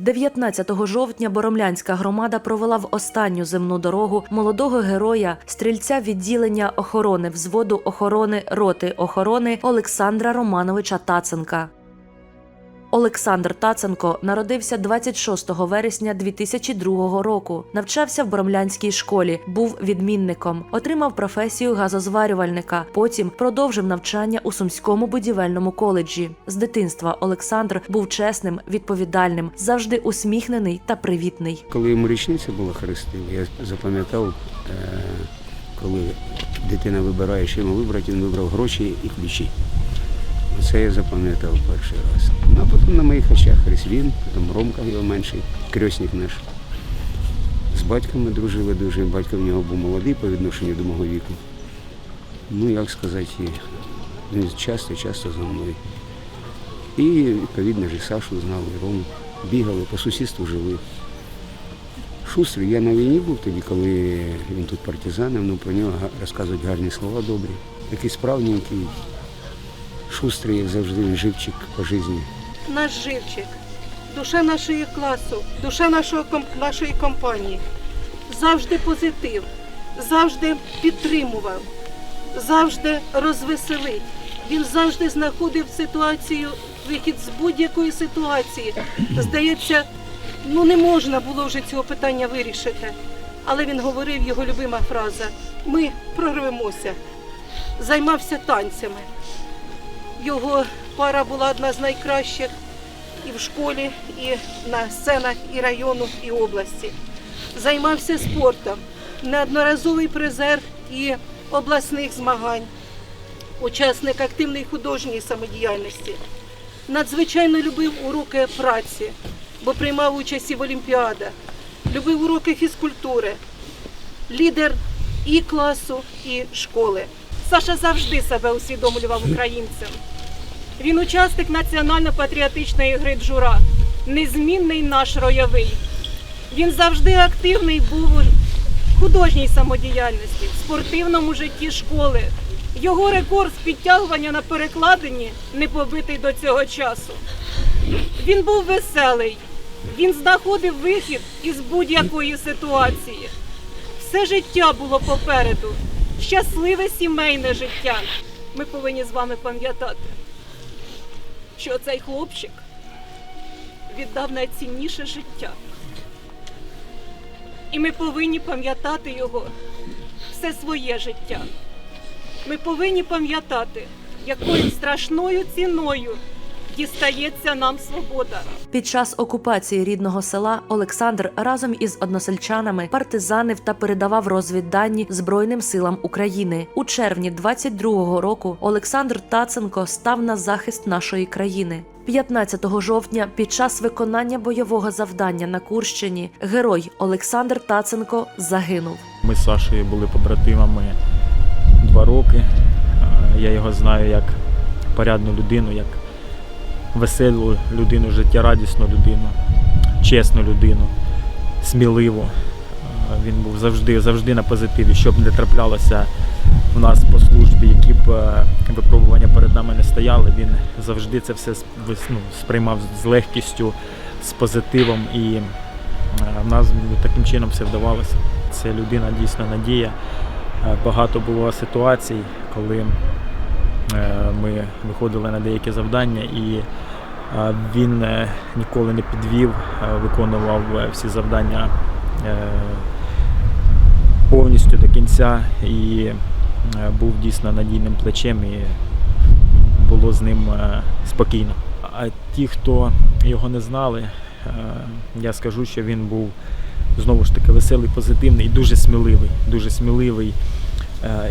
19 жовтня Боромлянська громада провела в останню земну дорогу молодого героя, стрільця відділення охорони взводу охорони роти охорони Олександра Романовича Таценка. Олександр Таценко народився 26 вересня 2002 року. Навчався в Боромлянській школі, був відмінником, отримав професію газозварювальника. Потім продовжив навчання у Сумському будівельному коледжі. З дитинства Олександр був чесним, відповідальним, завжди усміхнений та привітний. Коли йому річниця була хрестив, я запам'ятав, е, коли дитина вибирає, що йому вибрати, він вибрав гроші і ключі. Це я запам'ятав перший раз. Ну, а потім на моїх очах хрест він, потім Ромка його менший, крьосник наш. З батьком ми дружили дуже. Батько в нього був молодий по відношенню до мого віку. Ну, як сказати, він часто-часто за мною. І, відповідно ж, і Сашу знав, і Рому. Бігали, по сусідству жили. Шустрий, я на війні був тоді, коли він тут партизанив, ну про нього розказують гарні слова добрі. Такий справненький, шустрий, як завжди, живчик по житті. наш живчик, душа нашої класу, душа нашого нашої компанії. Завжди позитив, завжди підтримував, завжди розвеселить. Він завжди знаходив ситуацію, вихід з будь-якої ситуації. Здається, ну не можна було вже цього питання вирішити. Але він говорив його любима фраза: ми прорвемося, займався танцями. Його пара була одна з найкращих і в школі, і на сценах і району, і області. Займався спортом, неодноразовий призер і обласних змагань, учасник активної художньої самодіяльності. Надзвичайно любив уроки праці, бо приймав участь і в олімпіадах, любив уроки фізкультури, лідер і класу, і школи. Саша завжди себе усвідомлював українцем. Він учасник національно-патріотичної гри Джура, незмінний наш ройовий. Він завжди активний був у художній самодіяльності, в спортивному житті школи. Його рекорд з підтягування на перекладині не побитий до цього часу. Він був веселий, він знаходив вихід із будь-якої ситуації. Все життя було попереду, щасливе сімейне життя. Ми повинні з вами пам'ятати що цей хлопчик віддав найцінніше життя. І ми повинні пам'ятати його все своє життя. Ми повинні пам'ятати, якою страшною ціною дістається нам свобода. Під час окупації рідного села Олександр разом із односельчанами партизанив та передавав розвіддані Збройним силам України. У червні 22-го року Олександр Таценко став на захист нашої країни. 15 жовтня під час виконання бойового завдання на Курщині герой Олександр Таценко загинув. Ми з Сашею були побратимами два роки. Я його знаю як порядну людину, як веселу людину, життєрадісну людину, чесну людину, сміливу. Е, Він був завжди, завжди на позитиві, щоб не траплялося в нас по службі, які б е, випробування перед нами не стояли. Він завжди це все ну, сприймав з легкістю, з позитивом і е, в нас таким чином все вдавалося. Це людина дійсно надія. Багато було ситуацій, коли ми виходили на деякі завдання, і е, він е, ніколи не підвів, е, виконував е, всі завдання е, повністю до кінця і е, був дійсно надійним плечем і було з ним е, спокійно. А ті, хто його не знали, е, я скажу, що він був знову ж таки веселий, позитивний і дуже сміливий, дуже сміливий е,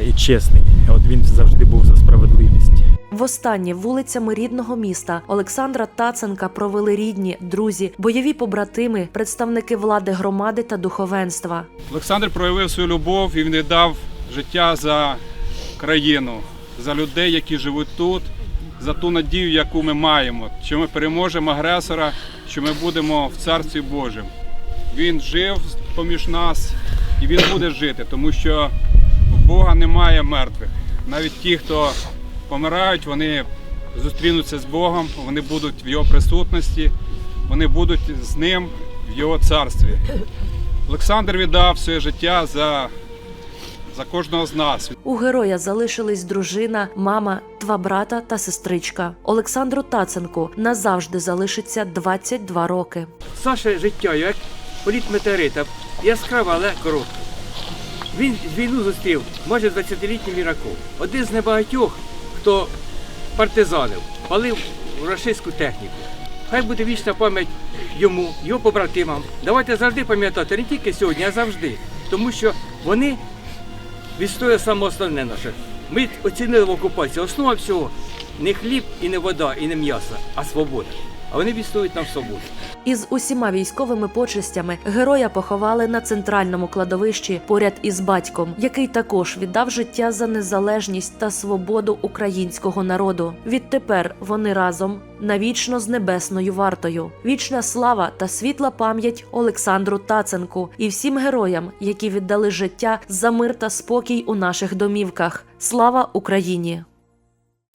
і чесний. От він завжди був за справедливість. Востаннє вулицями рідного міста Олександра Таценка провели рідні, друзі, бойові побратими, представники влади громади та духовенства. Олександр проявив свою любов і він віддав життя за країну, за людей, які живуть тут, за ту надію, яку ми маємо, що ми переможемо агресора, що ми будемо в Царстві Божому. Він жив поміж нас і він буде жити, тому що Бога немає мертвих. Навіть ті, хто помирають, вони зустрінуться з Богом, вони будуть в його присутності. вони будуть з ним в його царстві. Олександр віддав своє життя за, за кожного з нас. У героя залишились дружина, мама, два брата та сестричка. Олександру Таценку назавжди залишиться 22 роки. Саше життя, як політ метеорита, яскраве, але коротке. Він війну зустрів майже 20-літній Міраков. Один з небагатьох, хто партизанив, палив рашистську техніку. Хай буде вічна пам'ять йому, його побратимам. Давайте завжди пам'ятати, не тільки сьогодні, а завжди. Тому що вони відстоюють саме основне наше. Ми оцінили в окупації. Основа всього не хліб і не вода, і не м'ясо, а свобода. А вони відстоюють нам свободу. Із усіма військовими почестями героя поховали на центральному кладовищі поряд із батьком, який також віддав життя за незалежність та свободу українського народу. Відтепер вони разом навічно з небесною вартою. Вічна слава та світла пам'ять Олександру Таценку і всім героям, які віддали життя за мир та спокій у наших домівках. Слава Україні!